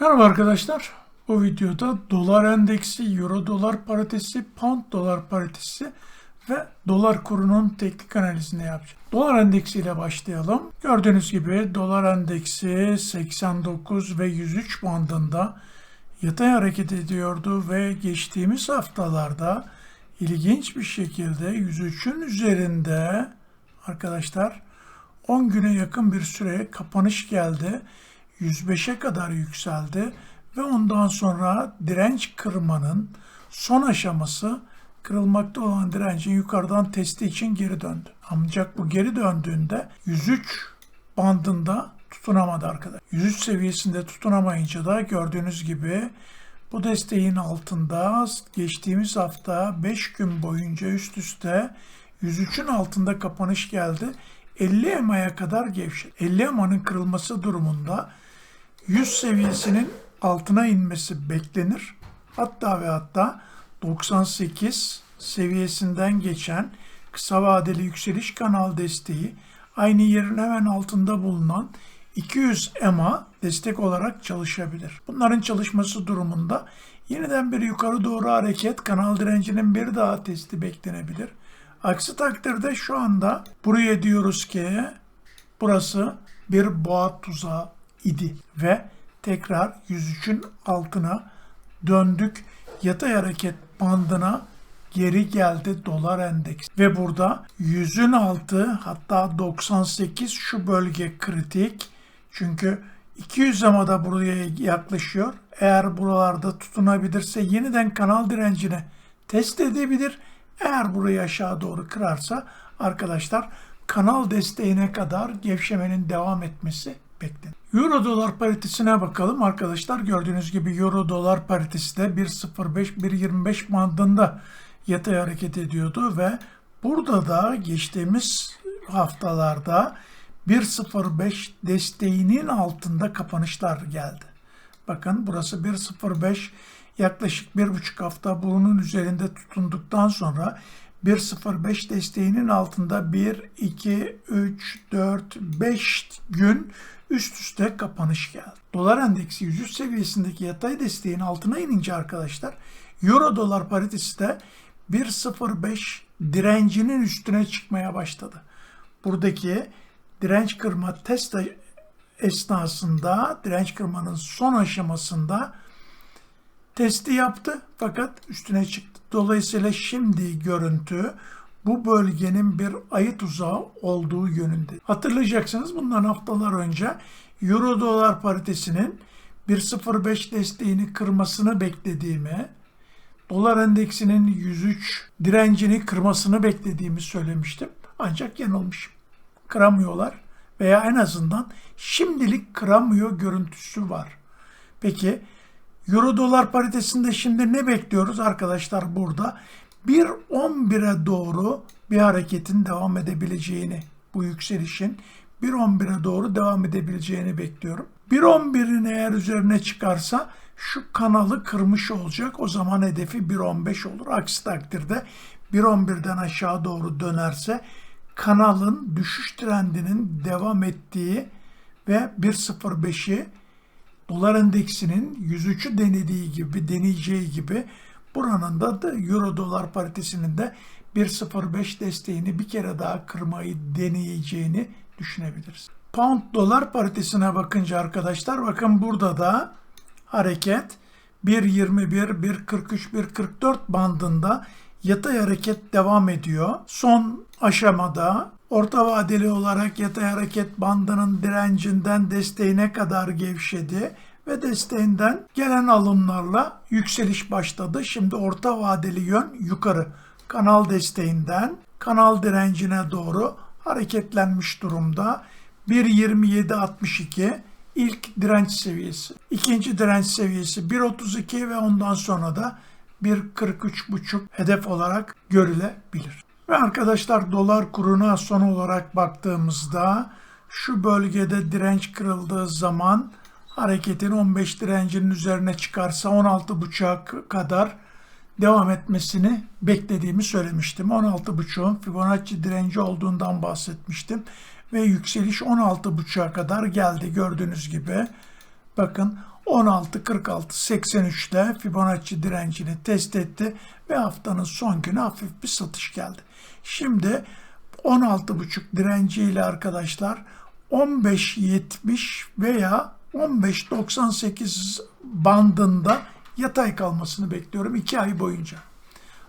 Merhaba arkadaşlar. Bu videoda dolar endeksi, euro dolar paritesi, pound dolar paritesi ve dolar kurunun teknik analizini yapacağım. Dolar endeksi ile başlayalım. Gördüğünüz gibi dolar endeksi 89 ve 103 bandında yatay hareket ediyordu ve geçtiğimiz haftalarda ilginç bir şekilde 103'ün üzerinde arkadaşlar 10 güne yakın bir süreye kapanış geldi. 105'e kadar yükseldi ve ondan sonra direnç kırmanın son aşaması kırılmakta olan direncin yukarıdan testi için geri döndü. Ancak bu geri döndüğünde 103 bandında tutunamadı arkadaşlar. 103 seviyesinde tutunamayınca da gördüğünüz gibi bu desteğin altında geçtiğimiz hafta 5 gün boyunca üst üste 103'ün altında kapanış geldi. 50 EMA'ya kadar gevşedi. 50 EMA'nın kırılması durumunda 100 seviyesinin altına inmesi beklenir. Hatta ve hatta 98 seviyesinden geçen kısa vadeli yükseliş kanal desteği aynı yerin hemen altında bulunan 200 EMA destek olarak çalışabilir. Bunların çalışması durumunda yeniden bir yukarı doğru hareket kanal direncinin bir daha testi beklenebilir. Aksi takdirde şu anda buraya diyoruz ki burası bir boğa tuzağı idi ve tekrar 103'ün altına döndük. Yatay hareket bandına geri geldi dolar endeks. Ve burada 100'ün altı hatta 98 şu bölge kritik. Çünkü 200 ama da buraya yaklaşıyor. Eğer buralarda tutunabilirse yeniden kanal direncini test edebilir. Eğer burayı aşağı doğru kırarsa arkadaşlar kanal desteğine kadar gevşemenin devam etmesi beklenir. Euro dolar paritesine bakalım arkadaşlar. Gördüğünüz gibi euro dolar paritesi de 1.05-1.25 bandında yatay hareket ediyordu ve burada da geçtiğimiz haftalarda 1.05 desteğinin altında kapanışlar geldi. Bakın burası 1.05 yaklaşık bir buçuk hafta bunun üzerinde tutunduktan sonra 1.05 desteğinin altında 1, 2, 3, 4, 5 gün üst üste kapanış geldi. Dolar endeksi 100 seviyesindeki yatay desteğin altına inince arkadaşlar Euro dolar paritesi de 1.05 direncinin üstüne çıkmaya başladı. Buradaki direnç kırma test esnasında direnç kırmanın son aşamasında testi yaptı fakat üstüne çıktı. Dolayısıyla şimdi görüntü bu bölgenin bir ayı tuzağı olduğu yönünde. Hatırlayacaksınız bundan haftalar önce Euro dolar paritesinin 1.05 desteğini kırmasını beklediğimi, dolar endeksinin 103 direncini kırmasını beklediğimi söylemiştim. Ancak yanılmışım. Kıramıyorlar veya en azından şimdilik kıramıyor görüntüsü var. Peki Euro dolar paritesinde şimdi ne bekliyoruz arkadaşlar burada? 1.11'e doğru bir hareketin devam edebileceğini, bu yükselişin 1.11'e doğru devam edebileceğini bekliyorum. 1.11'in eğer üzerine çıkarsa şu kanalı kırmış olacak. O zaman hedefi 1.15 olur. Aksi takdirde 1.11'den aşağı doğru dönerse kanalın düşüş trendinin devam ettiği ve 1.05'i dolar endeksinin 103'ü denediği gibi, deneyeceği gibi buranın da, da euro dolar paritesinin de 1.05 desteğini bir kere daha kırmayı deneyeceğini düşünebiliriz. Pound dolar paritesine bakınca arkadaşlar bakın burada da hareket 1.21, 1.43, 1.44 bandında yatay hareket devam ediyor. Son aşamada orta vadeli olarak yatay hareket bandının direncinden desteğine kadar gevşedi ve desteğinden gelen alımlarla yükseliş başladı. Şimdi orta vadeli yön yukarı. Kanal desteğinden kanal direncine doğru hareketlenmiş durumda. 1.27.62 ilk direnç seviyesi. İkinci direnç seviyesi 1.32 ve ondan sonra da 1.43.5 hedef olarak görülebilir. Ve arkadaşlar dolar kuruna son olarak baktığımızda şu bölgede direnç kırıldığı zaman hareketin 15 direncinin üzerine çıkarsa 16.5'a kadar devam etmesini beklediğimi söylemiştim. 16.5'un Fibonacci direnci olduğundan bahsetmiştim. Ve yükseliş 16.5'a kadar geldi gördüğünüz gibi. Bakın 16.46.83'te Fibonacci direncini test etti ve haftanın son günü hafif bir satış geldi. Şimdi 16.5 direnciyle arkadaşlar 15.70 veya 15.98 bandında yatay kalmasını bekliyorum 2 ay boyunca.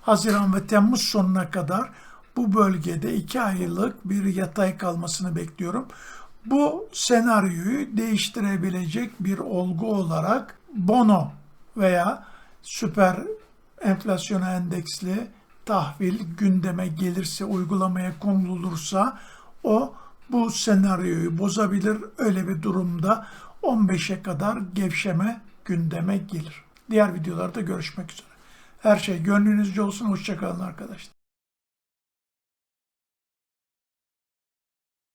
Haziran ve Temmuz sonuna kadar bu bölgede 2 aylık bir yatay kalmasını bekliyorum. Bu senaryoyu değiştirebilecek bir olgu olarak bono veya süper enflasyona endeksli tahvil gündeme gelirse, uygulamaya konulursa o bu senaryoyu bozabilir. Öyle bir durumda 15'e kadar gevşeme gündeme gelir. Diğer videolarda görüşmek üzere. Her şey gönlünüzce olsun. Hoşçakalın arkadaşlar.